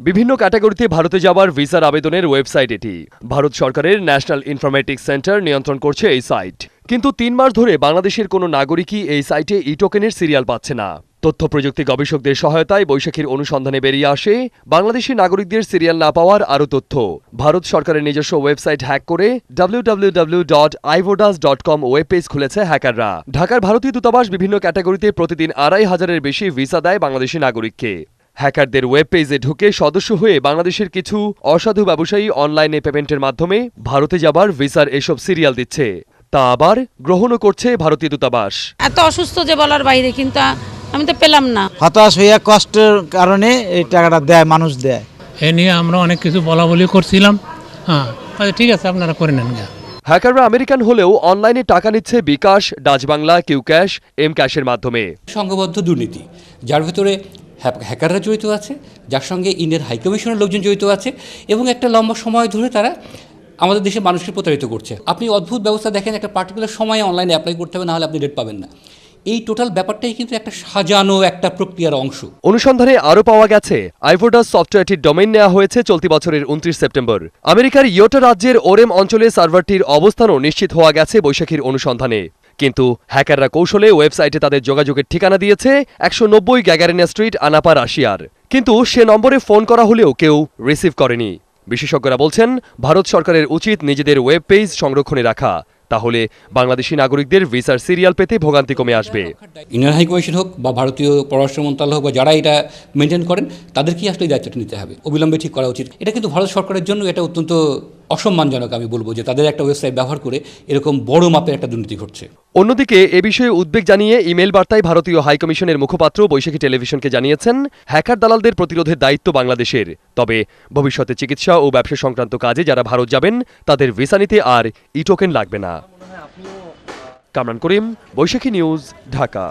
বিভিন্ন ক্যাটাগরিতে ভারতে যাওয়ার ভিসার আবেদনের ওয়েবসাইট এটি। ভারত সরকারের ন্যাশনাল ইনফরমেটিক্স সেন্টার নিয়ন্ত্রণ করছে এই সাইট। কিন্তু তিন মাস ধরে বাংলাদেশের কোনো নাগরিকই এই সাইটে ই টোকেনের সিরিয়াল পাচ্ছে না। তথ্য প্রযুক্তি গবেষকদের সহায়তায় বৈশাখীর অনুসন্ধানে বেরিয়ে আসে, বাংলাদেশি নাগরিকদের সিরিয়াল না পাওয়ার আরও তথ্য। ভারত সরকারের নিজস্ব ওয়েবসাইট হ্যাক করে কম ওয়েব পেজ খুলেছে হ্যাকাররা। ঢাকার ভারতীয় দূতাবাস বিভিন্ন ক্যাটাগরিতে প্রতিদিন আড়াই হাজারের বেশি ভিসা দেয় বাংলাদেশি নাগরিককে। হ্যাকারদের ওয়েব পেজে ঢুকে সদস্য হয়ে বাংলাদেশের কিছু অসাধু ব্যবসায়ী অনলাইনে পেমেন্টের মাধ্যমে ভারতে যাবার ভিসার এসব সিরিয়াল দিচ্ছে। তা আবার গ্রহণও করছে ভারতীয় দূতাবাস। এত অসুস্থ যে বলার বাইরে কিন্তু আমি তো পেলাম না। হতাশ হইয়া কষ্টের কারণে এই টাকাটা দেয় মানুষ দেয়। এ নিয়ে আমরা অনেক কিছু বলা বলি করছিলাম। হ্যাঁ আচ্ছা ঠিক আছে আপনারা করে নেন হ্যাকাররা আমেরিকান হলেও অনলাইনে টাকা নিচ্ছে bKash Dutch Bangla Q cash M ক্যাশের মাধ্যমে। সংঘবদ্ধ দুর্নীতি যার ভেতরে হ্যাকাররা জড়িত আছে, যার সঙ্গে ইন্ডিয়ান হাইকমিশনের লোকজন জড়িত আছে এবং একটা লম্বা সময় ধরে তারা আমাদের দেশের মানুষকে প্রতারিত করছে। আপনি অদ্ভুত ব্যবস্থা দেখেন, একটা পার্টিকুলার সময়ে অনলাইনে অ্যাপ্লাই করতে হবে, নাহলে আপনি ডেট পাবেন না। এই টোটাল ব্যাপারটাই কিন্তু একটা সাজানো একটা প্রক্রিয়ার অংশ। অনুসন্ধানে আরও পাওয়া গেছে আইভোডাস সফটওয়্যারটির ডোমেইন নেওয়া হয়েছে চলতি বছরের উনত্রিশ সেপ্টেম্বর। আমেরিকার ইয়োটা রাজ্যের ওরেম অঞ্চলে সার্ভারটির অবস্থানও নিশ্চিত হওয়া গেছে বৈশাখীর অনুসন্ধানে। কিন্তু হ্যাকাররা কৌশলে ওয়েবসাইটে তাদের যোগাযোগের ঠিকানা দিয়েছে একশো নব্বই গ্যাগারিনা স্ট্রিট, আনাপা, রাশিয়ার। কিন্তু সে নম্বরে ফোন করা হলেও কেউ রিসিভ করেনি। বিশেষজ্ঞরা বলছেন, ভারত সরকারের উচিত নিজেদের ওয়েব পেজ সংরক্ষণে রাখা। তাহলে বাংলাদেশি নাগরিকদের ভিসার সিরিয়াল পেতে ভোগান্তি কমে আসবে। ইন্ডিয়ান হাইকমিশন হোক বা ভারতীয় পররাষ্ট্র মন্ত্রণালয় হোক বা যারা এটা মেনটেন করেন তাদেরকেই আসলে দায়িত্বটা নিতে হবে? অবিলম্বে ঠিক করা উচিত। এটা কিন্তু ভারত সরকারের জন্য এটা অত্যন্ত অসম্মানজনক, আমি বলব, যে তাদের একটা ওয়েবসাইট ব্যবহার করে এরকম বড় মাপের একটা দুর্নীতি ঘটছে। অন্যদিকে এ বিষয়ে উদ্বেগ জানিয়ে ইমেল বার্তায় ভারতীয় হাইকমিশনের মুখপাত্র বৈশাখী টেলিভিশনকে জানিয়েছেন হ্যাকার দালালদের প্রতিরোধের দায়িত্ব বাংলাদেশের। তবে ভবিষ্যতে চিকিৎসা ও ব্যবসা সংক্রান্ত কাজে যারা ভারত যাবেন তাদের ভিসা নিতে আর ই টোকেন লাগবে না। কামরান করিম বৈশাখী নিউজ ঢাকা।